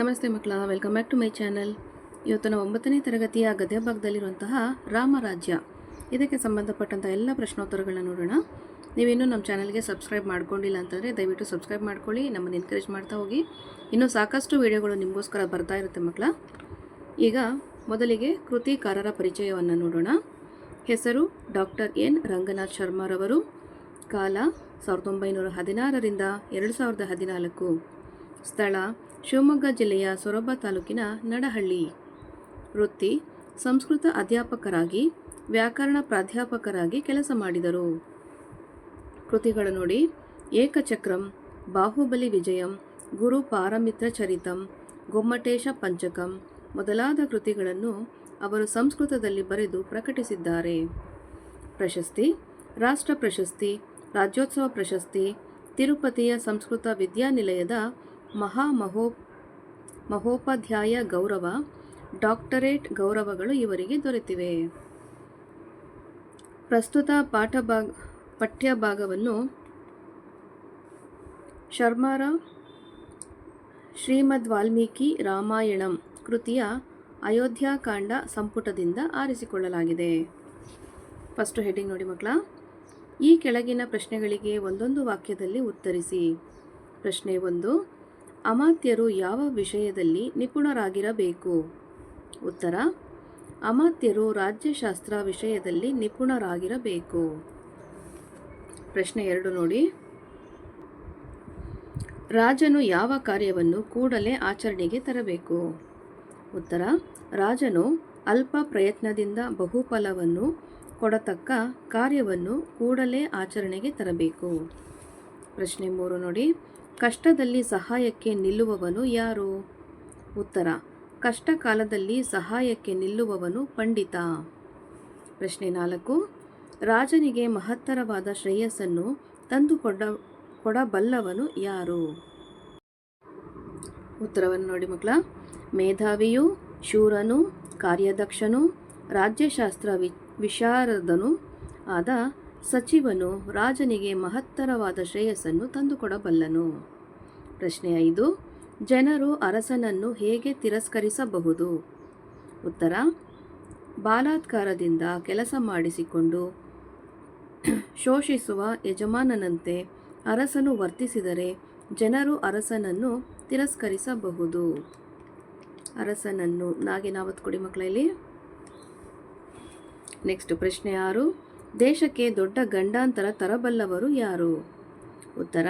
ನಮಸ್ತೆ ಮಕ್ಕಳ welcome back to my channel ನಾವು ಒಂಬತ್ತನೇ ತರಗತಿಯ ಗದ್ಯ ಭಾಗದಲ್ಲಿರುವಂತಹ ರಾಮರಾಜ್ಯ. ಇದಕ್ಕೆ ಸಂಬಂಧಪಟ್ಟಂಥ ಎಲ್ಲ ಪ್ರಶ್ನೋತ್ತರಗಳನ್ನ ನೋಡೋಣ. ನೀವಿನ್ನೂ ನಮ್ಮ ಚಾನಲ್ಗೆ ಸಬ್ಸ್ಕ್ರೈಬ್ ಮಾಡ್ಕೊಂಡಿಲ್ಲ ಅಂತಂದರೆ ದಯವಿಟ್ಟು ಸಬ್ಸ್ಕ್ರೈಬ್ ಮಾಡ್ಕೊಳ್ಳಿ, ನಮ್ಮನ್ನು ಎನ್ಕರೇಜ್ ಮಾಡ್ತಾ ಹೋಗಿ. ಇನ್ನೂ ಸಾಕಷ್ಟು ವಿಡಿಯೋಗಳು ನಿಮಗೋಸ್ಕರ ಬರ್ತಾ ಇರುತ್ತೆ ಮಕ್ಕಳ. ಈಗ ಮೊದಲಿಗೆ ಕೃತಿಕಾರರ ಪರಿಚಯವನ್ನು ನೋಡೋಣ. ಹೆಸರು ಡಾಕ್ಟರ್ ಎನ್. ರಂಗನಾಥ್ ಶರ್ಮಾರವರು. ಕಾಲ ಸಾವಿರದ ಒಂಬೈನೂರ ಹದಿನಾರರಿಂದ ಎರಡು ಸಾವಿರದ ಹದಿನಾಲ್ಕು. ಸ್ಥಳ ಶಿವಮೊಗ್ಗ ಜಿಲ್ಲೆಯ ಸೊರಬ ತಾಲೂಕಿನ ನಡಹಳ್ಳಿ. ವೃತ್ತಿ, ಸಂಸ್ಕೃತ ಅಧ್ಯಾಪಕರಾಗಿ, ವ್ಯಾಕರಣ ಪ್ರಾಧ್ಯಾಪಕರಾಗಿ ಕೆಲಸ ಮಾಡಿದರು. ಕೃತಿಗಳು ನೋಡಿ, ಏಕಚಕ್ರಂ, ಬಾಹುಬಲಿ ವಿಜಯಂ, ಗುರು ಪಾರಮಿತ್ರ ಚರಿತಂ, ಗೊಮ್ಮಟೇಶ ಪಂಚಕಂ ಮೊದಲಾದ ಕೃತಿಗಳನ್ನು ಅವರು ಸಂಸ್ಕೃತದಲ್ಲಿ ಬರೆದು ಪ್ರಕಟಿಸಿದ್ದಾರೆ. ಪ್ರಶಸ್ತಿ, ರಾಷ್ಟ್ರ ಪ್ರಶಸ್ತಿ, ರಾಜ್ಯೋತ್ಸವ ಪ್ರಶಸ್ತಿ, ತಿರುಪತಿಯ ಸಂಸ್ಕೃತ ವಿದ್ಯಾನಿಲಯದ ಮಹಾ ಮಹೋ ಮಹೋಪಾಧ್ಯಾಯ ಗೌರವ, ಡಾಕ್ಟರೇಟ್ ಗೌರವಗಳು ಇವರಿಗೆ ದೊರೆತಿವೆ. ಪ್ರಸ್ತುತ ಪಾಠ ಭಾಗ ಪಠ್ಯಭಾಗವನ್ನು ಶರ್ಮಾರ ಶ್ರೀಮದ್ ವಾಲ್ಮೀಕಿ ರಾಮಾಯಣಂ ಕೃತಿಯ ಅಯೋಧ್ಯಾಕಾಂಡ ಸಂಪುಟದಿಂದ ಆರಿಸಿಕೊಳ್ಳಲಾಗಿದೆ. ಫಸ್ಟ್ ಹೆಡ್ಡಿಂಗ್ ನೋಡಿ ಮಕ್ಕಳ. ಈ ಕೆಳಗಿನ ಪ್ರಶ್ನೆಗಳಿಗೆ ಒಂದೊಂದು ವಾಕ್ಯದಲ್ಲಿ ಉತ್ತರಿಸಿ. ಪ್ರಶ್ನೆ ಒಂದು ಅಮಾತ್ಯರು ಯಾವ ವಿಷಯದಲ್ಲಿ ನಿಪುಣರಾಗಿರಬೇಕು? ಉತ್ತರ, ಅಮಾತ್ಯರು ರಾಜ್ಯಶಾಸ್ತ್ರ ವಿಷಯದಲ್ಲಿ ನಿಪುಣರಾಗಿರಬೇಕು. ಪ್ರಶ್ನೆ ಎರಡು ನೋಡಿ. ರಾಜನು ಯಾವ ಕಾರ್ಯವನ್ನು ಕೂಡಲೇ ಆಚರಣೆಗೆ ತರಬೇಕು? ಉತ್ತರ, ರಾಜನು ಅಲ್ಪ ಪ್ರಯತ್ನದಿಂದ ಬಹುಫಲವನ್ನು ಕೊಡತಕ್ಕ ಕಾರ್ಯವನ್ನು ಕೂಡಲೇ ಆಚರಣೆಗೆ ತರಬೇಕು. ಪ್ರಶ್ನೆ ಮೂರು ನೋಡಿ. ಕಷ್ಟದಲ್ಲಿ ಸಹಾಯಕ್ಕೆ ನಿಲ್ಲುವವನು ಯಾರು? ಉತ್ತರ ಕಷ್ಟ ಕಾಲದಲ್ಲಿ ಸಹಾಯಕ್ಕೆ ನಿಲ್ಲುವವನು ಪಂಡಿತ. ಪ್ರಶ್ನೆ ನಾಲ್ಕು, ರಾಜನಿಗೆ ಮಹತ್ತರವಾದ ಶ್ರೇಯಸ್ಸನ್ನು ತಂದುಕೊಡ ಕೊಡಬಲ್ಲವನು ಯಾರು? ಉತ್ತರವನ್ನು ನೋಡಿ ಮಕ್ಕಳ, ಮೇಧಾವಿಯು, ಶೂರನು, ಕಾರ್ಯದಕ್ಷನು, ರಾಜ್ಯಶಾಸ್ತ್ರ ವಿ ವಿಶಾರದನು ಆದ ಸಚಿವನು ರಾಜನಿಗೆ ಮಹತ್ತರವಾದ ಶ್ರೇಯಸ್ಸನ್ನು ತಂದುಕೊಡಬಲ್ಲನು. ಪ್ರಶ್ನೆ ಐದು, ಜನರು ಅರಸನನ್ನು ಹೇಗೆ ತಿರಸ್ಕರಿಸಬಹುದು? ಉತ್ತರ, ಬಾಲಾತ್ಕಾರದಿಂದ ಕೆಲಸ ಮಾಡಿಸಿಕೊಂಡು ಶೋಷಿಸುವ ಯಜಮಾನನಂತೆ ಅರಸನು ವರ್ತಿಸಿದರೆ ಜನರು ಅರಸನನ್ನು ತಿರಸ್ಕರಿಸಬಹುದು. ಅರಸನನ್ನು ನಾಗೆ ನಾವತ್ತು ಕೊಡಿ ಮಕ್ಕಳಲ್ಲಿ ನೆಕ್ಸ್ಟ್ ಪ್ರಶ್ನೆ ಆರು ದೇಶಕ್ಕೆ ದೊಡ್ಡ ಗಂಡಾಂತರ ತರಬಲ್ಲವರು ಯಾರು? ಉತ್ತರ,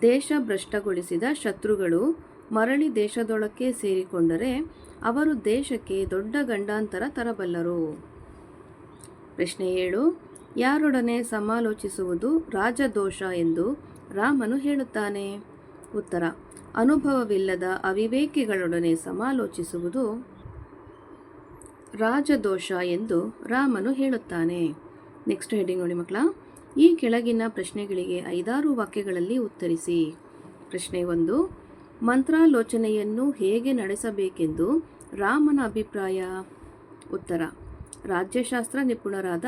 ದೇಶ ಭ್ರಷ್ಟಗೊಳಿಸಿದ ಶತ್ರುಗಳು ಮರಳಿ ದೇಶದೊಳಕ್ಕೆ ಸೇರಿಕೊಂಡರೆ ಅವರು ದೇಶಕ್ಕೆ ದೊಡ್ಡ ಗಂಡಾಂತರ ತರಬಲ್ಲರು. ಪ್ರಶ್ನೆ ಏಳು, ಯಾರೊಡನೆ ಸಮಾಲೋಚಿಸುವುದು ರಾಜದೋಷ ಎಂದು ರಾಮನು ಹೇಳುತ್ತಾನೆ. ಉತ್ತರ, ಅನುಭವವಿಲ್ಲದ ಅವಿವೇಕಿಗಳೊಡನೆ ಸಮಾಲೋಚಿಸುವುದು ರಾಜದೋಷ ಎಂದು ರಾಮನು ಹೇಳುತ್ತಾನೆ. ನೆಕ್ಸ್ಟ್ ಹೆಡ್ಡಿಂಗ್ ನೋಡಿ ಮಕ್ಕಳ. ಈ ಕೆಳಗಿನ ಪ್ರಶ್ನೆಗಳಿಗೆ ಐದಾರು ವಾಕ್ಯಗಳಲ್ಲಿ ಉತ್ತರಿಸಿ. ಪ್ರಶ್ನೆ ಒಂದು, ಮಂತ್ರಾಲೋಚನೆಯನ್ನು ಹೇಗೆ ನಡೆಸಬೇಕೆಂದು ರಾಮನ ಅಭಿಪ್ರಾಯ? ಉತ್ತರ, ರಾಜ್ಯಶಾಸ್ತ್ರ ನಿಪುಣರಾದ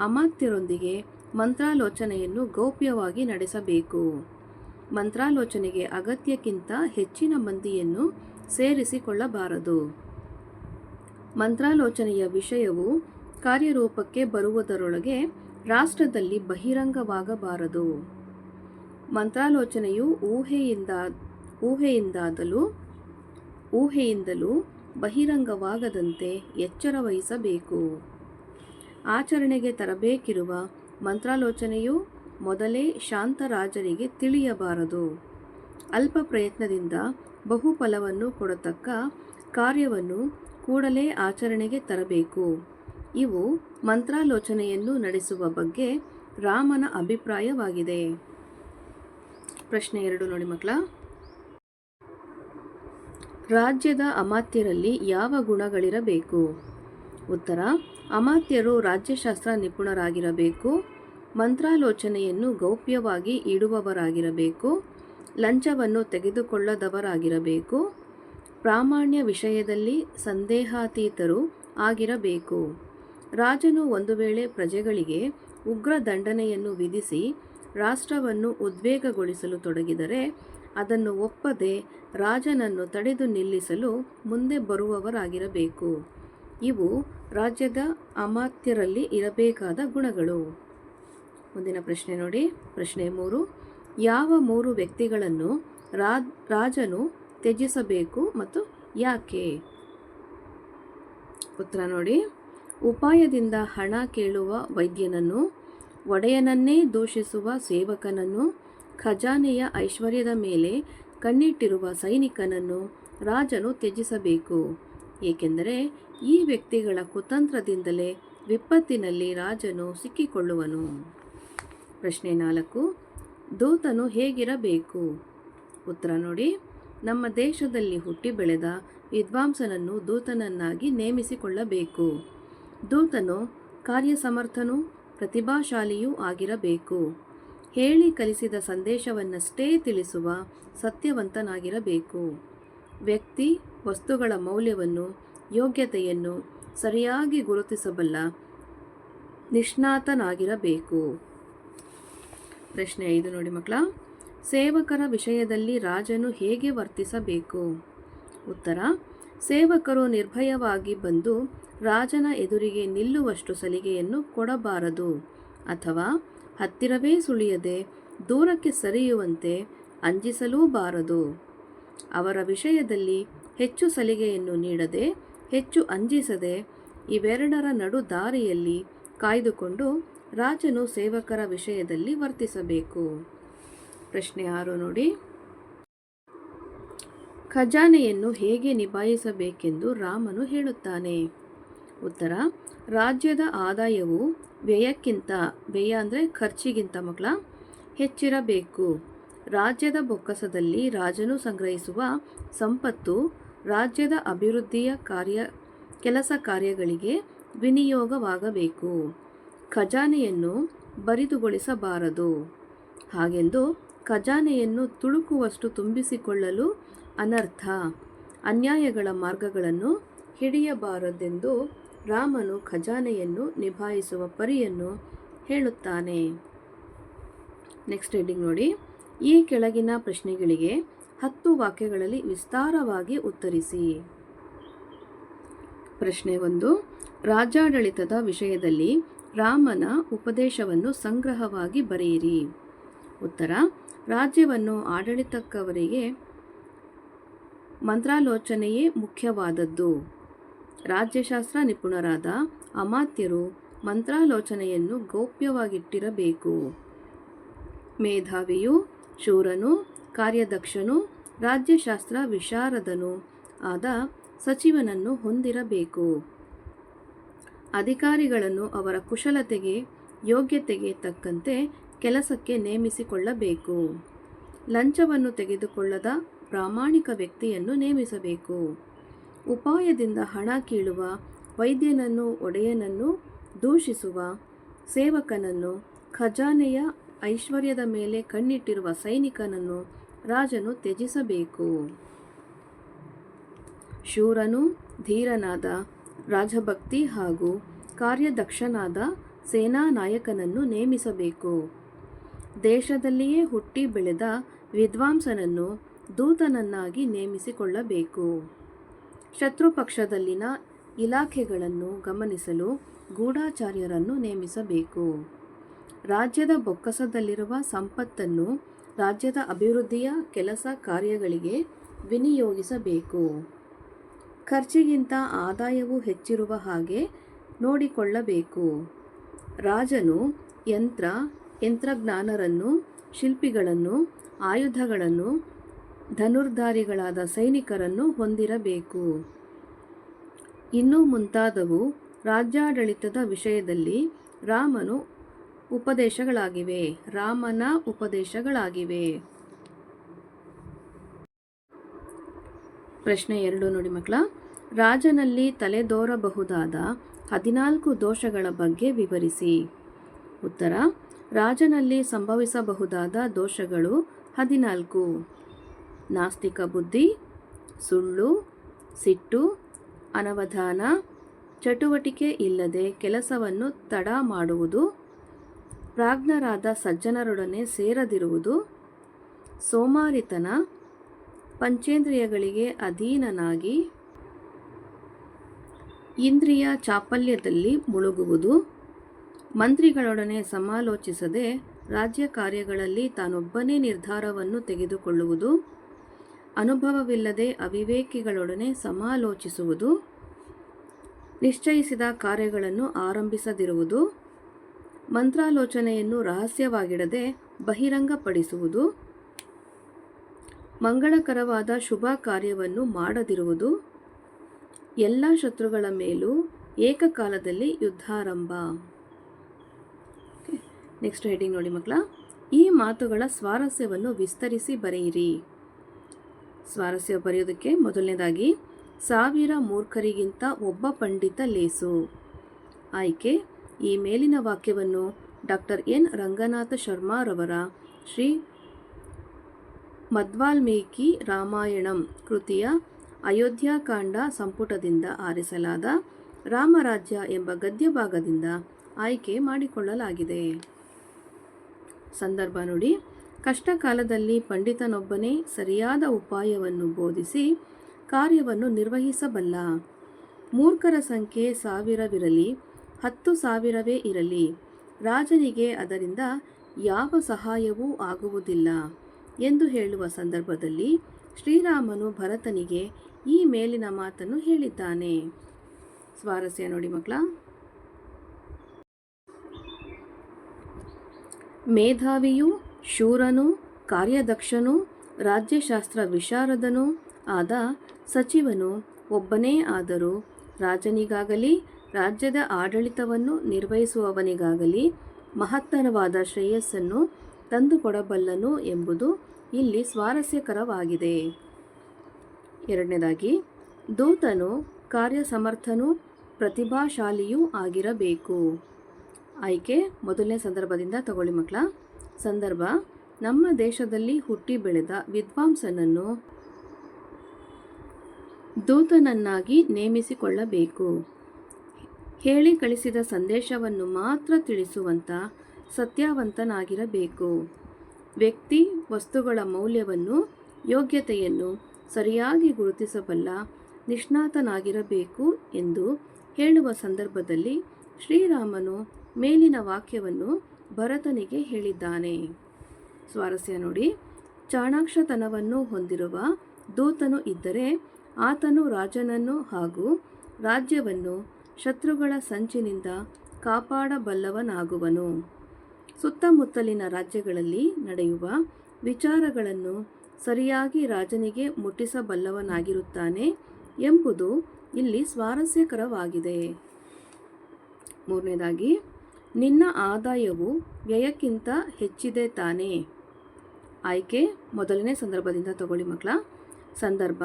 ಅಮಾತ್ಯರೊಂದಿಗೆ ಮಂತ್ರಾಲೋಚನೆಯನ್ನು ಗೌಪ್ಯವಾಗಿ ನಡೆಸಬೇಕು. ಮಂತ್ರಾಲೋಚನೆಗೆ ಅಗತ್ಯಕ್ಕಿಂತ ಹೆಚ್ಚಿನ ಮಂದಿಯನ್ನು ಸೇರಿಸಿಕೊಳ್ಳಬಾರದು. ಮಂತ್ರಾಲೋಚನೆಯ ವಿಷಯವು ಕಾರ್ಯರೂಪಕ್ಕೆ ಬರುವುದರೊಳಗೆ ರಾಷ್ಟ್ರದಲ್ಲಿ ಬಹಿರಂಗವಾಗಬಾರದು. ಮಂತ್ರಾಲೋಚನೆಯು ಊಹೆಯಿಂದ, ಊಹೆಯಿಂದಾದಲೂ, ಊಹೆಯಿಂದಲೂ ಬಹಿರಂಗವಾಗದಂತೆ ಎಚ್ಚರ ವಹಿಸಬೇಕು. ಆಚರಣೆಗೆ ತರಬೇಕಿರುವ ಮಂತ್ರಾಲೋಚನೆಯು ಮೊದಲೇ ಶಾಂತರಾಜರಿಗೆ ತಿಳಿಯಬಾರದು. ಅಲ್ಪ ಪ್ರಯತ್ನದಿಂದ ಬಹುಫಲವನ್ನು ಕೊಡತಕ್ಕ ಕಾರ್ಯವನ್ನು ಕೂಡಲೇ ಆಚರಣೆಗೆ ತರಬೇಕು. ಇವು ಮಂತ್ರಾಲೋಚನೆಯನ್ನು ನಡೆಸುವ ಬಗ್ಗೆ ರಾಮನ ಅಭಿಪ್ರಾಯವಾಗಿದೆ. ಪ್ರಶ್ನೆ ಎರಡು ನೋಡಿ ಮಕ್ಕಳ. ರಾಜ್ಯದ ಅಮಾತ್ಯರಲ್ಲಿ ಯಾವ ಗುಣಗಳಿರಬೇಕು? ಉತ್ತರ, ಅಮಾತ್ಯರು ರಾಜ್ಯಶಾಸ್ತ್ರ ನಿಪುಣರಾಗಿರಬೇಕು, ಮಂತ್ರಾಲೋಚನೆಯನ್ನು ಗೌಪ್ಯವಾಗಿ ಇಡುವವರಾಗಿರಬೇಕು, ಲಂಚವನ್ನು ತೆಗೆದುಕೊಳ್ಳದವರಾಗಿರಬೇಕು, ಪ್ರಾಮಾಣ್ಯ ವಿಷಯದಲ್ಲಿ ಸಂದೇಹಾತೀತರು ಆಗಿರಬೇಕು. ರಾಜನು ಒಂದು ವೇಳೆ ಪ್ರಜೆಗಳಿಗೆ ಉಗ್ರ ದಂಡನೆಯನ್ನು ವಿಧಿಸಿ ರಾಷ್ಟ್ರವನ್ನು ಉದ್ವೇಗಗೊಳಿಸಲು ತೊಡಗಿದರೆ ಅದನ್ನು ಒಪ್ಪದೆ ರಾಜನನ್ನು ತಡೆದು ನಿಲ್ಲಿಸಲು ಮುಂದೆ ಬರುವವರಾಗಿರಬೇಕು. ಇವು ರಾಜ್ಯದ ಅಮಾತ್ಯರಲ್ಲಿ ಇರಬೇಕಾದ ಗುಣಗಳು. ಮುಂದಿನ ಪ್ರಶ್ನೆ ನೋಡಿ. ಪ್ರಶ್ನೆ ಮೂರು. ಯಾವ ಮೂರು ವ್ಯಕ್ತಿಗಳನ್ನು ರಾಜನು ತ್ಯಜಿಸಬೇಕು ಮತ್ತು ಯಾಕೆ? ಉತ್ತರ ನೋಡಿ. ಉಪಾಯದಿಂದ ಹಣ ಕೇಳುವ ವೈದ್ಯನನ್ನು, ಒಡೆಯನನ್ನೇ ದೂಷಿಸುವ ಸೇವಕನನ್ನು, ಖಜಾನೆಯ ಐಶ್ವರ್ಯದ ಮೇಲೆ ಕಣ್ಣಿಟ್ಟಿರುವ ಸೈನಿಕನನ್ನು ರಾಜನು ತ್ಯಜಿಸಬೇಕು. ಏಕೆಂದರೆ ಈ ವ್ಯಕ್ತಿಗಳ ಕುತಂತ್ರದಿಂದಲೇ ವಿಪತ್ತಿನಲ್ಲಿ ರಾಜನು ಸಿಕ್ಕಿಕೊಳ್ಳುವನು. ಪ್ರಶ್ನೆ ನಾಲ್ಕು, ದೂತನು ಹೇಗಿರಬೇಕು? ಉತ್ತರ ನೋಡಿ, ನಮ್ಮ ದೇಶದಲ್ಲಿ ಹುಟ್ಟಿ ಬೆಳೆದ ವಿದ್ವಾಂಸನನ್ನು ದೂತನನ್ನಾಗಿ ನೇಮಿಸಿಕೊಳ್ಳಬೇಕು. ದೂತನು ಕಾರ್ಯಸಮರ್ಥನೂ ಪ್ರತಿಭಾಶಾಲಿಯೂ ಆಗಿರಬೇಕು. ಹೇಳಿ ಕಲಿಸಿದ ಸಂದೇಶವನ್ನಷ್ಟೇ ತಿಳಿಸುವ ಸತ್ಯವಂತನಾಗಿರಬೇಕು. ವ್ಯಕ್ತಿ ವಸ್ತುಗಳ ಮೌಲ್ಯವನ್ನು, ಯೋಗ್ಯತೆಯನ್ನು ಸರಿಯಾಗಿ ಗುರುತಿಸಬಲ್ಲ ನಿಷ್ಣಾತನಾಗಿರಬೇಕು. ಪ್ರಶ್ನೆ ಐದು ನೋಡಿ ಮಕ್ಕಳ. ಸೇವಕರ ವಿಷಯದಲ್ಲಿ ರಾಜನು ಹೇಗೆ ವರ್ತಿಸಬೇಕು? ಉತ್ತರ, ಸೇವಕರು ನಿರ್ಭಯವಾಗಿ ಬಂದು ರಾಜನ ಎದುರಿಗೆ ನಿಲ್ಲುವಷ್ಟು ಸಲಿಗೆಯನ್ನು ಕೊಡಬಾರದು. ಅಥವಾ, ಹತ್ತಿರವೇ ಸುಳಿಯದೆ ದೂರಕ್ಕೆ ಸರಿಯುವಂತೆ ಅಂಜಿಸಲೂಬಾರದು. ಅವರ ವಿಷಯದಲ್ಲಿ ಹೆಚ್ಚು ಸಲಿಗೆಯನ್ನು ನೀಡದೆ, ಹೆಚ್ಚು ಅಂಜಿಸದೆ ಇವೆರಡರ ನಡು ದಾರಿಯಲ್ಲಿ ಕಾಯ್ದುಕೊಂಡು ರಾಜನು ಸೇವಕರ ವಿಷಯದಲ್ಲಿ ವರ್ತಿಸಬೇಕು. ಪ್ರಶ್ನೆ ಆರು ನೋಡಿ. ಖಜಾನೆಯನ್ನು ಹೇಗೆ ನಿಭಾಯಿಸಬೇಕೆಂದು ರಾಮನು ಹೇಳುತ್ತಾನೆ. ಉತ್ತರ, ರಾಜ್ಯದ ಆದಾಯವು ವ್ಯಯಕ್ಕಿಂತ, ವ್ಯಯ ಅಂದರೆ ಖರ್ಚಿಗಿಂತ ಮಕ್ಕಳ ಹೆಚ್ಚಿರಬೇಕು. ರಾಜ್ಯದ ಬೊಕ್ಕಸದಲ್ಲಿ ರಾಜನು ಸಂಗ್ರಹಿಸುವ ಸಂಪತ್ತು ರಾಜ್ಯದ ಅಭಿವೃದ್ಧಿಯ ಕಾರ್ಯ, ಕೆಲಸ ಕಾರ್ಯಗಳಿಗೆ ವಿನಿಯೋಗವಾಗಬೇಕು. ಖಜಾನೆಯನ್ನು ಬರಿದುಗೊಳಿಸಬಾರದು. ಹಾಗೆಂದು ಖಜಾನೆಯನ್ನು ತುಳುಕುವಷ್ಟು ತುಂಬಿಸಿಕೊಳ್ಳಲು ಅನರ್ಥ. ಅನ್ಯಾಯಗಳ ಮಾರ್ಗಗಳನ್ನು ಹಿಡಿಯಬಾರದೆಂದು ರಾಮನು ಖಜಾನೆಯನ್ನು ನಿಭಾಯಿಸುವ ಪರಿಯನ್ನು ಹೇಳುತ್ತಾನೆ. ನೆಕ್ಸ್ಟ್ ರೀಡಿಂಗ್ ನೋಡಿ. ಈ ಕೆಳಗಿನ ಪ್ರಶ್ನೆಗಳಿಗೆ ಹತ್ತು ವಾಕ್ಯಗಳಲ್ಲಿ ವಿಸ್ತಾರವಾಗಿ ಉತ್ತರಿಸಿ. ಪ್ರಶ್ನೆ ಒಂದು. ರಾಜ್ಯಾಡಳಿತದ ವಿಷಯದಲ್ಲಿ ರಾಮನ ಉಪದೇಶವನ್ನು ಸಂಗ್ರಹವಾಗಿ ಬರೆಯಿರಿ. ಉತ್ತರ. ರಾಜ್ಯವನ್ನು ಆಡಳಿತಕ್ಕವರಿಗೆ ಮಂತ್ರಾಲೋಚನೆಯೇ ಮುಖ್ಯವಾದದ್ದು. ರಾಜ್ಯಶಾಸ್ತ್ರ ನಿಪುಣರಾದ ಅಮಾತ್ಯರು ಮಂತ್ರಾಲೋಚನೆಯನ್ನು ಗೌಪ್ಯವಾಗಿಟ್ಟಿರಬೇಕು. ಮೇಧಾವಿಯು ಶೂರನು, ಕಾರ್ಯದಕ್ಷನು, ರಾಜ್ಯಶಾಸ್ತ್ರ ವಿಶಾರದನು ಆದ ಸಚಿವನನ್ನು ಹೊಂದಿರಬೇಕು. ಅಧಿಕಾರಿಗಳನ್ನು ಅವರ ಕುಶಲತೆಗೆ, ಯೋಗ್ಯತೆಗೆ ತಕ್ಕಂತೆ ಕೆಲಸಕ್ಕೆ ನೇಮಿಸಿಕೊಳ್ಳಬೇಕು. ಲಂಚವನ್ನು ತೆಗೆದುಕೊಳ್ಳದ ಪ್ರಾಮಾಣಿಕ ವ್ಯಕ್ತಿಯನ್ನು ನೇಮಿಸಬೇಕು. ಉಪಾಯದಿಂದ ಹಣ ಕೀಳುವ, ವೈದ್ಯನನ್ನು, ಒಡೆಯನನ್ನು ದೂಷಿಸುವ, ಸೇವಕನನ್ನು, ಖಜಾನೆಯ ಐಶ್ವರ್ಯದ ಮೇಲೆ ಕಣ್ಣಿಟ್ಟಿರುವ ಸೈನಿಕನನ್ನು ರಾಜನು ತ್ಯಜಿಸಬೇಕು. ಶೂರನು ಧೀರನಾದ ರಾಜಭಕ್ತಿ ಹಾಗೂ ಕಾರ್ಯದಕ್ಷನಾದ ಸೇನಾ ನಾಯಕನನ್ನು ನೇಮಿಸಬೇಕು. ದೇಶದಲ್ಲಿಯೇ ಹುಟ್ಟಿ ಬೆಳೆದ ವಿದ್ವಾಂಸನನ್ನು ದೂತನನ್ನಾಗಿ ನೇಮಿಸಿಕೊಳ್ಳಬೇಕು. ಶತ್ರು ಪಕ್ಷದಲ್ಲಿನ ಇಲಾಖೆಗಳನ್ನು ಗಮನಿಸಲು ಗೂಢಾಚಾರ್ಯರನ್ನು ನೇಮಿಸಬೇಕು. ರಾಜ್ಯದ ಬೊಕ್ಕಸದಲ್ಲಿರುವ ಸಂಪತ್ತನ್ನು ರಾಜ್ಯದ ಅಭಿವೃದ್ಧಿಯ ಕೆಲಸ ಕಾರ್ಯಗಳಿಗೆ ವಿನಿಯೋಗಿಸಬೇಕು. ಖರ್ಚಿಗಿಂತ ಆದಾಯವು ಹೆಚ್ಚಿರುವ ಹಾಗೆ ನೋಡಿಕೊಳ್ಳಬೇಕು. ರಾಜನು ಯಂತ್ರ, ಯಂತ್ರಜ್ಞಾನರನ್ನು, ಶಿಲ್ಪಿಗಳನ್ನು, ಆಯುಧಗಳನ್ನು ಧನುರ್ಧಾರಿಗಳಾದ ಸೈನಿಕರನ್ನು ಹೊಂದಿರಬೇಕು. ಇನ್ನೂ ಮುಂತಾದವು ರಾಜ್ಯಾಡಳಿತದ ವಿಷಯದಲ್ಲಿ ರಾಮನು ಉಪದೇಶಗಳಾಗಿವೆ. ರಾಮನ ಉಪದೇಶಗಳಾಗಿವೆ. ಪ್ರಶ್ನೆ ಎರಡು ನೋಡಿ ಮಕ್ಕಳ. ರಾಜನಲ್ಲಿ ತಲೆದೋರಬಹುದಾದ ಹದಿನಾಲ್ಕು ದೋಷಗಳ ಬಗ್ಗೆ ವಿವರಿಸಿ. ಉತ್ತರ. ರಾಜನಲ್ಲಿ ಸಂಭವಿಸಬಹುದಾದ ದೋಷಗಳು ಹದಿನಾಲ್ಕು. ನಾಸ್ತಿಕ ಬುದ್ಧಿ, ಸುಳ್ಳು, ಸಿಟ್ಟು, ಅನವಧಾನ, ಚಟುವಟಿಕೆ ಇಲ್ಲದೆ ಕೆಲಸವನ್ನು ತಡ ಮಾಡುವುದು, ಪ್ರಾಜ್ಞರಾದ ಸಜ್ಜನರೊಡನೆ ಸೇರದಿರುವುದು, ಸೋಮಾರಿತನ, ಪಂಚೇಂದ್ರಿಯಗಳಿಗೆ ಅಧೀನನಾಗಿ, ಇಂದ್ರಿಯ ಚಾಪಲ್ಯದಲ್ಲಿ ಮುಳುಗುವುದು, ಮಂತ್ರಿಗಳೊಡನೆ ಸಮಾಲೋಚಿಸದೆ ರಾಜ್ಯ ಕಾರ್ಯಗಳಲ್ಲಿ ತಾನೊಬ್ಬನೇ ನಿರ್ಧಾರವನ್ನು ತೆಗೆದುಕೊಳ್ಳುವುದು ಅನುಭವವಿಲ್ಲದೆ ಅವಿವೇಕಿಗಳೊಡನೆ ಸಮಾಲೋಚಿಸುವುದು, ನಿಶ್ಚಯಿಸಿದ ಕಾರ್ಯಗಳನ್ನು ಆರಂಭಿಸದಿರುವುದು, ಮಂತ್ರಾಲೋಚನೆಯನ್ನು ರಹಸ್ಯವಾಗಿಡದೆ ಬಹಿರಂಗಪಡಿಸುವುದು, ಮಂಗಳಕರವಾದ ಶುಭ ಕಾರ್ಯವನ್ನು ಮಾಡದಿರುವುದು, ಎಲ್ಲ ಶತ್ರುಗಳ ಮೇಲೂ ಏಕಕಾಲದಲ್ಲಿ ಯುದ್ಧಾರಂಭ. ನೆಕ್ಸ್ಟ್ ಹೆಡಿಂಗ್ ನೋಡಿ ಮಕ್ಕಳ. ಈ ಮಾತುಗಳ ಸ್ವಾರಸ್ಯವನ್ನು ವಿಸ್ತರಿಸಿ ಬರೆಯಿರಿ. ಸ್ವಾರಸ್ಯ ಬರೆಯೋದಕ್ಕೆ ಮೊದಲನೇದಾಗಿ, ಸಾವಿರ ಮೂರ್ಖರಿಗಿಂತ ಒಬ್ಬ ಪಂಡಿತ ಲೇಸು. ಆಯ್ಕೆ, ಈ ಮೇಲಿನ ವಾಕ್ಯವನ್ನು ಡಾಕ್ಟರ್ ಎನ್. ರಂಗನಾಥ ಶರ್ಮಾರವರ ಶ್ರೀ ಮದ್ವಾಲ್ಮೀಕಿ ರಾಮಾಯಣಂ ಕೃತಿಯ ಅಯೋಧ್ಯಾಕಾಂಡ ಸಂಪುಟದಿಂದ ಆರಿಸಲಾದ ರಾಮರಾಜ್ಯ ಎಂಬ ಗದ್ಯ ಭಾಗದಿಂದ ಆಯ್ಕೆ ಮಾಡಿಕೊಳ್ಳಲಾಗಿದೆ. ಸಂದರ್ಭ ನೋಡಿ. ಕಷ್ಟ ಕಾಲದಲ್ಲಿ ಪಂಡಿತನೊಬ್ಬನೇ ಸರಿಯಾದ ಉಪಾಯವನ್ನು ಬೋಧಿಸಿ ಕಾರ್ಯವನ್ನು ನಿರ್ವಹಿಸಬಲ್ಲ. ಮೂರ್ಖರ ಸಂಖ್ಯೆ ಸಾವಿರವಿರಲಿ, ಹತ್ತು ಸಾವಿರವೇ ಇರಲಿ. ರಾಜನಿಗೆ ಅದರಿಂದ ಯಾವ ಸಹಾಯವೂ ಆಗುವುದಿಲ್ಲ ಎಂದು ಹೇಳುವ ಸಂದರ್ಭದಲ್ಲಿ ಶ್ರೀರಾಮನು ಭರತನಿಗೆ ಈ ಮೇಲಿನ ಮಾತನ್ನು ಹೇಳಿದ್ದಾನೆ. ಸ್ವಾರಸ್ಯ ನೋಡಿ ಮಕ್ಕಳ. ಮೇಧಾವಿಯೂ ಶೂರನೂ, ಕಾರ್ಯದಕ್ಷನೂ, ರಾಜ್ಯಶಾಸ್ತ್ರ ವಿಶಾರದನೂ ಆದ ಸಚಿವನು ಒಬ್ಬನೇ ಆದರೂ ರಾಜನಿಗಾಗಲಿ, ರಾಜ್ಯದ ಆಡಳಿತವನ್ನು ನಿರ್ವಹಿಸುವವನಿಗಾಗಲಿ ಮಹತ್ತರವಾದ ಶ್ರೇಯಸ್ಸನ್ನು ತಂದುಕೊಡಬಲ್ಲನು ಎಂಬುದು ಇಲ್ಲಿ ಸ್ವಾರಸ್ಯಕರವಾಗಿದೆ. ಎರಡನೇದಾಗಿ, ದೂತನು, ಕಾರ್ಯಸಮರ್ಥನೂ, ಪ್ರತಿಭಾಶಾಲಿಯೂ ಆಗಿರಬೇಕು. ಆಯ್ಕೆ, ಮೊದಲನೇ ಸಂದರ್ಭದಿಂದ ತಗೊಳ್ಳಿ ಮಕ್ಕಳ. ಸಂದರ್ಭ, ನಮ್ಮ ದೇಶದಲ್ಲಿ ಹುಟ್ಟಿ ಬೆಳೆದ ವಿದ್ವಾಂಸನನ್ನು ದೂತನನ್ನಾಗಿ ನೇಮಿಸಿಕೊಳ್ಳಬೇಕು. ಹೇಳಿ ಕಳಿಸಿದ ಸಂದೇಶವನ್ನು ಮಾತ್ರ ತಿಳಿಸುವಂಥ ಸತ್ಯವಂತನಾಗಿರಬೇಕು. ವ್ಯಕ್ತಿ ವಸ್ತುಗಳ ಮೌಲ್ಯವನ್ನು, ಯೋಗ್ಯತೆಯನ್ನು ಸರಿಯಾಗಿ ಗುರುತಿಸಬಲ್ಲ ನಿಷ್ಣಾತನಾಗಿರಬೇಕು ಎಂದು ಹೇಳುವ ಸಂದರ್ಭದಲ್ಲಿ ಶ್ರೀರಾಮನು ಮೇಲಿನ ವಾಕ್ಯವನ್ನು ಭರತನಿಗೆ ಹೇಳಿದ್ದಾನೆ. ಸ್ವಾರಸ್ಯ ನೋಡಿ. ಚಾಣಾಕ್ಷತನವನ್ನು ಹೊಂದಿರುವ ದೂತನು ಇದ್ದರೆ ಆತನು ರಾಜನನ್ನು ಹಾಗೂ ರಾಜ್ಯವನ್ನು ಶತ್ರುಗಳ ಸಂಚಿನಿಂದ ಕಾಪಾಡಬಲ್ಲವನಾಗುವನು. ಸುತ್ತಮುತ್ತಲಿನ ರಾಜ್ಯಗಳಲ್ಲಿ ನಡೆಯುವ ವಿಚಾರಗಳನ್ನು ಸರಿಯಾಗಿ ರಾಜನಿಗೆ ಮುಟ್ಟಿಸಬಲ್ಲವನಾಗಿರುತ್ತಾನೆ ಎಂಬುದು ಇಲ್ಲಿ ಸ್ವಾರಸ್ಯಕರವಾಗಿದೆ. ಮೂರನೇದಾಗಿ ನಿನ್ನ ಆದಾಯವು ವ್ಯಯಕ್ಕಿಂತ ಹೆಚ್ಚಿದೆ ತಾನೇ. ಆಯ್ಕೆ ಮೊದಲನೇ ಸಂದರ್ಭದಿಂದ ತಗೊಳ್ಳಿ ಮಕ್ಕಳ. ಸಂದರ್ಭ,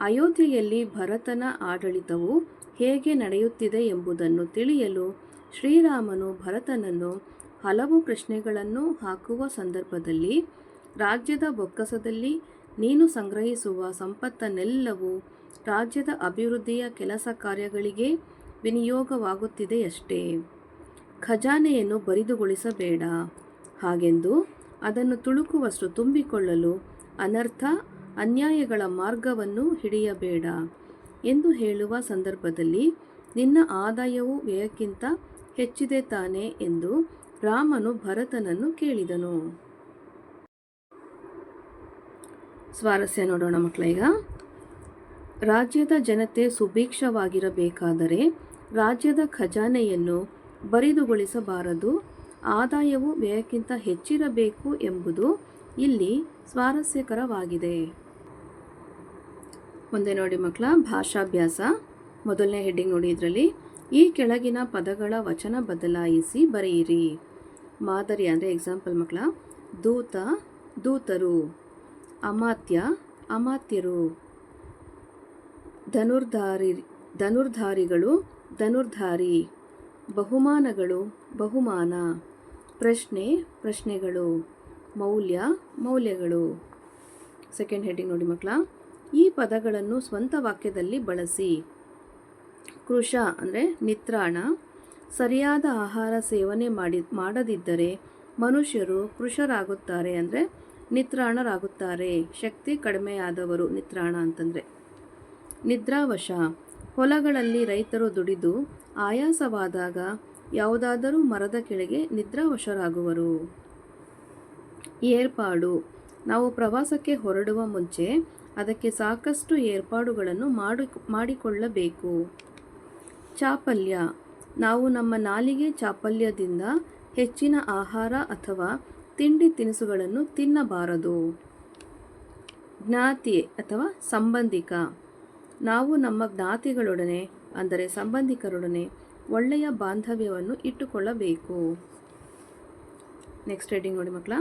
ಅಯೋಧ್ಯೆಯಲ್ಲಿ ಭರತನ ಆಡಳಿತವು ಹೇಗೆ ನಡೆಯುತ್ತಿದೆ ಎಂಬುದನ್ನು ತಿಳಿಯಲು ಶ್ರೀರಾಮನು ಭರತನನ್ನು ಹಲವು ಪ್ರಶ್ನೆಗಳನ್ನು ಹಾಕುವ ಸಂದರ್ಭದಲ್ಲಿ, ರಾಜ್ಯದ ಬೊಕ್ಕಸದಲ್ಲಿ ನೀನು ಸಂಗ್ರಹಿಸುವ ಸಂಪತ್ತನ್ನೆಲ್ಲವೂ ರಾಜ್ಯದ ಅಭಿವೃದ್ಧಿಯ ಕೆಲಸ ಕಾರ್ಯಗಳಿಗೆ ವಿನಿಯೋಗವಾಗುತ್ತಿದೆಯಷ್ಟೇ. ಖಜಾನೆಯನ್ನು ಬರಿದುಗೊಳಿಸಬೇಡ. ಹಾಗೆಂದು ಅದನ್ನು ತುಳುಕುವಷ್ಟು ತುಂಬಿಕೊಳ್ಳಲು ಅನರ್ಥ ಅನ್ಯಾಯಗಳ ಮಾರ್ಗವನ್ನು ಹಿಡಿಯಬೇಡ ಎಂದು ಹೇಳುವ ಸಂದರ್ಭದಲ್ಲಿ ನಿನ್ನ ಆದಾಯವು ವ್ಯಯಕ್ಕಿಂತ ಹೆಚ್ಚಿದೆ ತಾನೆ ಎಂದು ರಾಮನು ಭರತನನ್ನು ಕೇಳಿದನು. ಸ್ವಾರಸ್ಯ ನೋಡೋಣ ಮಕ್ಕಳ, ಈಗ ರಾಜ್ಯದ ಜನತೆ ಸುಭೀಕ್ಷವಾಗಿರಬೇಕಾದರೆ ರಾಜ್ಯದ ಖಜಾನೆಯನ್ನು ಬರಿದುಗೊಳಿಸಬಾರದು. ಆದಾಯವು ವ್ಯಯಕ್ಕಿಂತ ಹೆಚ್ಚಿರಬೇಕು ಎಂಬುದು ಇಲ್ಲಿ ಸ್ವಾರಸ್ಯಕರವಾಗಿದೆ. ಮುಂದೆ ನೋಡಿ ಮಕ್ಕಳ, ಭಾಷಾಭ್ಯಾಸ. ಮೊದಲನೇ ಹೆಡ್ಡಿಂಗ್ ನೋಡಿ ಇದರಲ್ಲಿ. ಈ ಕೆಳಗಿನ ಪದಗಳ ವಚನ ಬದಲಾಯಿಸಿ ಬರೆಯಿರಿ. ಮಾದರಿ ಅಂದರೆ ಎಕ್ಸಾಂಪಲ್ ಮಕ್ಕಳ. ದೂತ, ದೂತರು. ಅಮಾತ್ಯ, ಅಮಾತ್ಯರು. ಧನುರ್ಧಾರಿ, ಧನುರ್ಧಾರಿಗಳು, ಧನುರ್ಧಾರಿ. ಬಹುಮಾನಗಳು, ಬಹುಮಾನ. ಪ್ರಶ್ನೆ, ಪ್ರಶ್ನೆಗಳು. ಮೌಲ್ಯ, ಮೌಲ್ಯಗಳು. ಸೆಕೆಂಡ್ ಹೆಡ್ಡಿಂಗ್ ನೋಡಿ ಮಕ್ಕಳ ಈ ಪದಗಳನ್ನು ಸ್ವಂತ ವಾಕ್ಯದಲ್ಲಿ ಬಳಸಿ. ಕೃಷ ಅಂದರೆ ನಿತ್ರಾಣ. ಸರಿಯಾದ ಆಹಾರ ಸೇವನೆ ಮಾಡಿ, ಮಾಡದಿದ್ದರೆ ಮನುಷ್ಯರು ಕೃಷರಾಗುತ್ತಾರೆ ಅಂದರೆ ನಿತ್ರಾಣರಾಗುತ್ತಾರೆ. ಶಕ್ತಿ ಕಡಿಮೆಯಾದವರು ನಿತ್ರಾಣ ಅಂತಂದರೆ. ನಿದ್ರಾವಶ. ಹೊಲಗಳಲ್ಲಿ ರೈತರು ದುಡಿದು ಆಯಾಸವಾದಾಗ ಯಾವುದಾದರೂ ಮರದ ಕೆಳಗೆ ನಿದ್ರಾವಶರಾಗುವರು. ಏರ್ಪಾಡು. ನಾವು ಪ್ರವಾಸಕ್ಕೆ ಹೊರಡುವ ಮುಂಚೆ ಅದಕ್ಕೆ ಸಾಕಷ್ಟು ಏರ್ಪಾಡುಗಳನ್ನು ಮಾಡಿ, ಮಾಡಿಕೊಳ್ಳಬೇಕು. ಚಾಪಲ್ಯ. ನಾವು ನಮ್ಮ ನಾಲಿಗೆ ಚಾಪಲ್ಯದಿಂದ ಹೆಚ್ಚಿನ ಆಹಾರ ಅಥವಾ ತಿಂಡಿ ತಿನಿಸುಗಳನ್ನು ತಿನ್ನಬಾರದು. ಜ್ಞಾತಿ ಅಥವಾ ಸಂಬಂಧಿಕ. ನಾವು ನಮ್ಮ ಜ್ಞಾತಿಗಳೊಡನೆ ಅಂದರೆ ಸಂಬಂಧಿಕರೊಡನೆ ಒಳ್ಳೆಯ ಬಾಂಧವ್ಯವನ್ನು ಇಟ್ಟುಕೊಳ್ಳಬೇಕು. ನೆಕ್ಸ್ಟ್ ರೀಡಿಂಗ್ ನೋಡಿ ಮಕ್ಕಳ.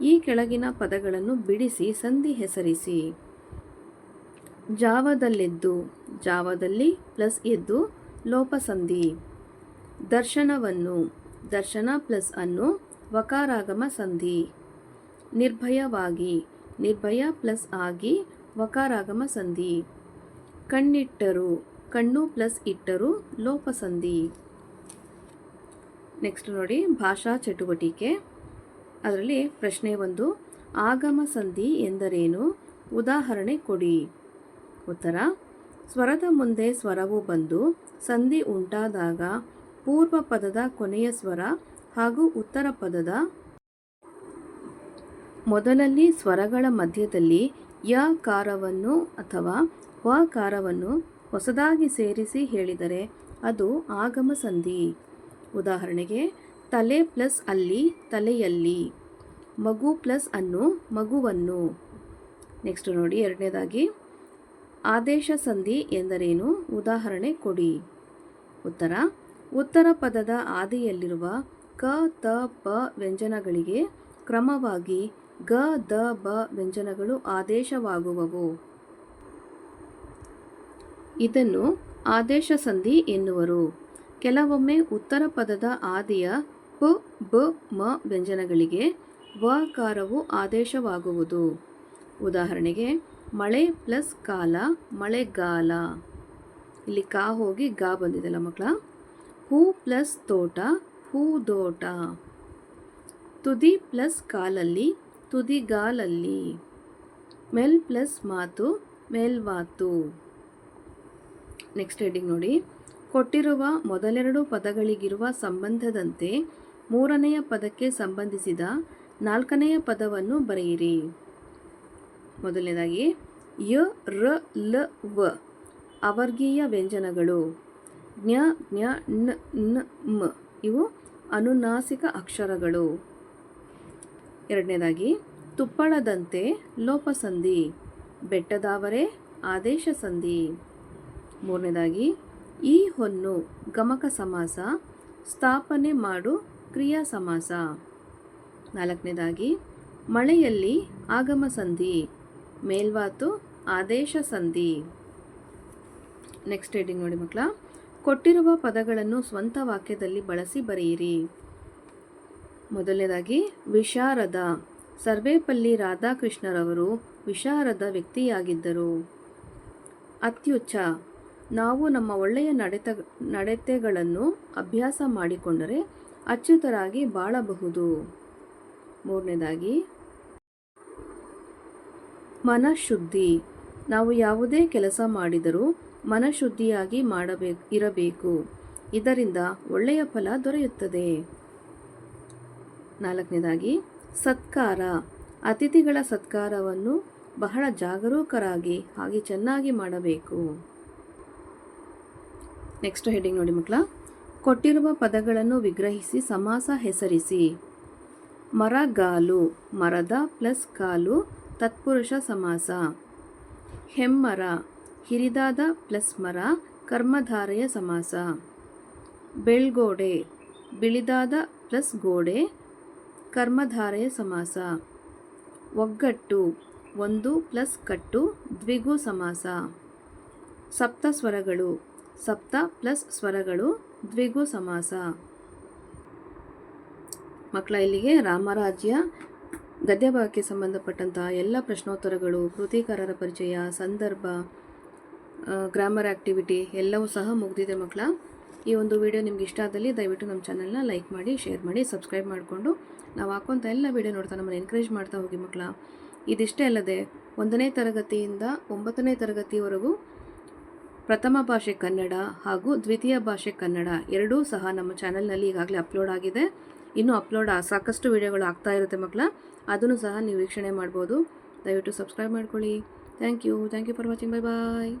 ಈ ಕೆಳಗಿನ ಪದಗಳನ್ನು ಬಿಡಿಸಿ, ಸಂಧಿ ಹೆಸರಿಸಿ. ಜಾವದಲ್ಲೆದ್ದು, ಜಾವದಲ್ಲಿ ಪ್ಲಸ್ ಎದ್ದು ಲೋಪಸಂಧಿ. ದರ್ಶನವನ್ನು, ದರ್ಶನ ಪ್ಲಸ್ ಅನ್ನು ವಕಾರಾಗಮ ಸಂಧಿ. ನಿರ್ಭಯವಾಗಿ, ನಿರ್ಭಯ ಪ್ಲಸ್ ಆಗಿ ವಕಾರಾಗಮ ಸಂಧಿ. ಕಣ್ಣಿಟ್ಟರು ಕಣ್ಣು ಪ್ಲಸ್ ಇಟ್ಟರು ಲೋಪಸಂಧಿ. ನೆಕ್ಸ್ಟ್ ನೋಡಿ, ಭಾಷಾ ಚಟುವಟಿಕೆ. ಅದರಲ್ಲಿ ಪ್ರಶ್ನೆ ಒಂದು, ಆಗಮ ಸಂಧಿ ಎಂದರೇನು? ಉದಾಹರಣೆ ಕೊಡಿ. ಉತ್ತರ, ಸ್ವರದ ಮುಂದೆ ಸ್ವರವು ಬಂದು ಸಂಧಿ ಉಂಟಾದಾಗ ಪೂರ್ವ ಪದದ ಕೊನೆಯ ಸ್ವರ ಹಾಗೂ ಉತ್ತರ ಪದದ ಮೊದಲಲ್ಲಿ ಸ್ವರಗಳ ಮಧ್ಯದಲ್ಲಿ ಯ ಕಾರವನ್ನು ಅಥವಾ ವ ಕಾರವನ್ನು ಹೊಸದಾಗಿ ಸೇರಿಸಿ ಹೇಳಿದರೆ ಅದು ಆಗಮ ಸಂಧಿ. ಉದಾಹರಣೆಗೆ, ತಲೆ ಪ್ಲಸ್ ಅಲ್ಲಿ, ತಲೆಯಲ್ಲಿ. ಮಗು ಪ್ಲಸ್ ಅನ್ನು ಮಗುವನ್ನು. ನೆಕ್ಸ್ಟ್ ನೋಡಿ, ಎರಡನೇದಾಗಿ, ಆದೇಶ ಸಂಧಿ ಎಂದರೇನು? ಉದಾಹರಣೆ ಕೊಡಿ. ಉತ್ತರ ಉತ್ತರ ಪದದ ಆದಿಯಲ್ಲಿರುವ ಕ, ತ, ಪ ವ್ಯಂಜನಗಳಿಗೆ ಕ್ರಮವಾಗಿ ಗ, ದ, ಬ ವ್ಯಂಜನಗಳು ಆದೇಶವಾಗುವವು. ಇದನ್ನು ಆದೇಶ ಸಂಧಿ ಎನ್ನುವರು. ಕೆಲವೊಮ್ಮೆ ಉತ್ತರ ಪದದ ಆದಿಯ ಪ, ಬ, ಮ ವ್ಯಂಜನಗಳಿಗೆ ವಕಾರವು ಆದೇಶವಾಗುವುದು. ಉದಾಹರಣೆಗೆ, ಮಳೆ ಪ್ಲಸ್ ಕಾಲ ಮಳೆಗಾಲ ಇಲ್ಲಿ ಕಾ ಹೋಗಿ ಗಾ ಬಂದಿದೆಲ್ಲ ಮಕ್ಕಳ? ಹೂ ಪ್ಲಸ್ ತೋಟ ಹೂದೋಟ ತುದಿ ಪ್ಲಸ್ ಕಾಲಲ್ಲಿ ತುದಿಗಾಲಲ್ಲಿ ಮೆಲ್ ಪ್ಲಸ್ ಮಾತು, ಮೇಲ್ವಾತು. ನೆಕ್ಸ್ಟ್ ಹೆಡ್ಡಿಂಗ್ ನೋಡಿ. ಕೊಟ್ಟಿರುವ ಮೊದಲೆರಡು ಪದಗಳಿಗಿರುವ ಸಂಬಂಧದಂತೆ ಮೂರನೆಯ ಪದಕ್ಕೆ ಸಂಬಂಧಿಸಿದ ನಾಲ್ಕನೆಯ ಪದವನ್ನು ಬರೆಯಿರಿ. ಮೊದಲನೇದಾಗಿ, ಯ, ರ, ಲ, ವ, ಅವರ್ಗೀಯ ವ್ಯಂಜನಗಳು. ಜ್ಞ ಜ್ಞ ನ ನ, ಮ, ಇವು ಅನುನಾಸಿಕ ಅಕ್ಷರಗಳು. ಎರಡನೇದಾಗಿ, ತುಪ್ಪಳದಂತೆ ಲೋಪಸಂಧಿ, ಬೆಟ್ಟದಾವರೆ ಆದೇಶ ಸಂಧಿ ಮೂರನೇದಾಗಿ, ಈ ಹೊನ್ನು ಗಮಕ ಸಮಾಸ, ಸ್ಥಾಪನೆ ಮಾಡು ಕ್ರಿಯಾ ಸಮಾಸ. ನಾಲ್ಕನೇದಾಗಿ, ಮಳೆಯಲ್ಲಿ ಆಗಮ ಸಂಧಿ, ಮೇಲ್ವಾತು ಆದೇಶ ಸಂಧಿ. ನೆಕ್ಸ್ಟ್ ಹೆಡಿಂಗ್ ನೋಡಿ ಮಕ್ಕಳ, ಕೊಟ್ಟಿರುವ ಪದಗಳನ್ನು ಸ್ವಂತ ವಾಕ್ಯದಲ್ಲಿ ಬಳಸಿ ಬರೆಯಿರಿ. ಮೊದಲನೇದಾಗಿ, ವಿಶಾರದ, ಸರ್ವೇಪಲ್ಲಿ ರಾಧಾಕೃಷ್ಣರವರು ವಿಶಾರದ ವ್ಯಕ್ತಿಯಾಗಿದ್ದರು. ಅತ್ಯುಚ್ಚ ನಾವು ನಮ್ಮ ಒಳ್ಳೆಯ ನಡೆತ, ನಡತೆಗಳನ್ನು ಅಭ್ಯಾಸ ಮಾಡಿಕೊಂಡರೆ ಅಚ್ಯುತರಾಗಿ ಬಾಳಬಹುದು. ಮೂರನೇದಾಗಿ, ಮನಃಶುದ್ಧಿ. ನಾವು ಯಾವುದೇ ಕೆಲಸ ಮಾಡಿದರೂ ಮನಃಶುದ್ಧಿಯಾಗಿ ಮಾಡಬೇಕು, ಇರಬೇಕು. ಇದರಿಂದ ಒಳ್ಳೆಯ ಫಲ ದೊರೆಯುತ್ತದೆ. ನಾಲ್ಕನೇದಾಗಿ, ಸತ್ಕಾರ. ಅತಿಥಿಗಳ ಸತ್ಕಾರವನ್ನು ಬಹಳ ಜಾಗರೂಕರಾಗಿ ಹಾಗೆ ಚೆನ್ನಾಗಿ ಮಾಡಬೇಕು. ನೆಕ್ಸ್ಟ್ ಹೆಡಿಂಗ್ ನೋಡಿ ಮಕ್ಕಳ. ಕೊಟ್ಟಿರುವ ಪದಗಳನ್ನು ವಿಗ್ರಹಿಸಿ ಸಮಾಸ ಹೆಸರಿಸಿ. ಮರಗಾಲು ಮರದ ಪ್ಲಸ್ ಕಾಲು, ತತ್ಪುರುಷ ಸಮಾಸ. ಹೆಮ್ಮರ, ಹಿರಿದಾದ ಪ್ಲಸ್ ಮರ, ಕರ್ಮಧಾರೆಯ ಸಮಾಸ. ಬೆಳ್ಗೋಡೆ, ಬಿಳಿದಾದ ಪ್ಲಸ್ ಗೋಡೆ, ಕರ್ಮಧಾರೆಯ ಸಮಾಸ. ಒಗ್ಗಟ್ಟು, ಒಂದು ಪ್ಲಸ್ ಕಟ್ಟು, ದ್ವಿಗು ಸಮಾಸ. ಸಪ್ತ ಸ್ವರಗಳು ಸಪ್ತ ಪ್ಲಸ್ ಸ್ವರಗಳು ದ್ವಿಗು ಸಮಾಸ. ಮಕ್ಕಳ, ಇಲ್ಲಿಗೆ ರಾಮರಾಜ್ಯ. ಗದ್ಯಭಾಗಕ್ಕೆ ಸಂಬಂಧಪಟ್ಟಂತಹ ಎಲ್ಲ ಪ್ರಶ್ನೋತ್ತರಗಳು, ಕೃತಿಕಾರರ ಪರಿಚಯ, ಸಂದರ್ಭ ಗ್ರಾಮರ್ ಆ್ಯಕ್ಟಿವಿಟಿ ಎಲ್ಲವೂ ಸಹ ಮುಗಿದಿದೆ ಮಕ್ಕಳ. ಈ ಒಂದು ವಿಡಿಯೋ ನಿಮ್ಗೆ ಇಷ್ಟ ಆದಲ್ಲಿ ದಯವಿಟ್ಟು ನಮ್ಮ ಚಾನಲ್ನ ಲೈಕ್ ಮಾಡಿ ಶೇರ್ ಮಾಡಿ ಸಬ್ಸ್ಕ್ರೈಬ್ ಮಾಡಿಕೊಂಡು ನಾವು ಹಾಕೋಂಥ ಎಲ್ಲ ವಿಡಿಯೋ ನೋಡ್ತಾ ನಮ್ಮನ್ನು ಎನ್ಕರೇಜ್ ಮಾಡ್ತಾ ಹೋಗಿ ಮಕ್ಕಳ. ಇದಿಷ್ಟೇ ಅಲ್ಲದೆ ಒಂದನೇ ತರಗತಿಯಿಂದ ಒಂಬತ್ತನೇ ತರಗತಿವರೆಗೂ ಪ್ರಥಮ ಭಾಷೆ ಕನ್ನಡ ಹಾಗೂ ದ್ವಿತೀಯ ಭಾಷೆ ಕನ್ನಡ ಎರಡೂ ಸಹ ನಮ್ಮ ಚಾನಲ್ನಲ್ಲಿ ಈಗಾಗಲೇ ಅಪ್ಲೋಡ್ ಆಗಿದೆ. ಇನ್ನೂ ಅಪ್ಲೋಡ್ ಸಾಕಷ್ಟು ವಿಡಿಯೋಗಳು ಆಗ್ತಾ ಇರುತ್ತೆ ಮಕ್ಕಳ ಅದನ್ನು ಸಹ ನೀವು ವೀಕ್ಷಣೆ ಮಾಡ್ಬೋದು. ದಯವಿಟ್ಟು ಸಬ್ಸ್ಕ್ರೈಬ್ ಮಾಡ್ಕೊಳ್ಳಿ. Thank you. Thank you for watching. Bye bye.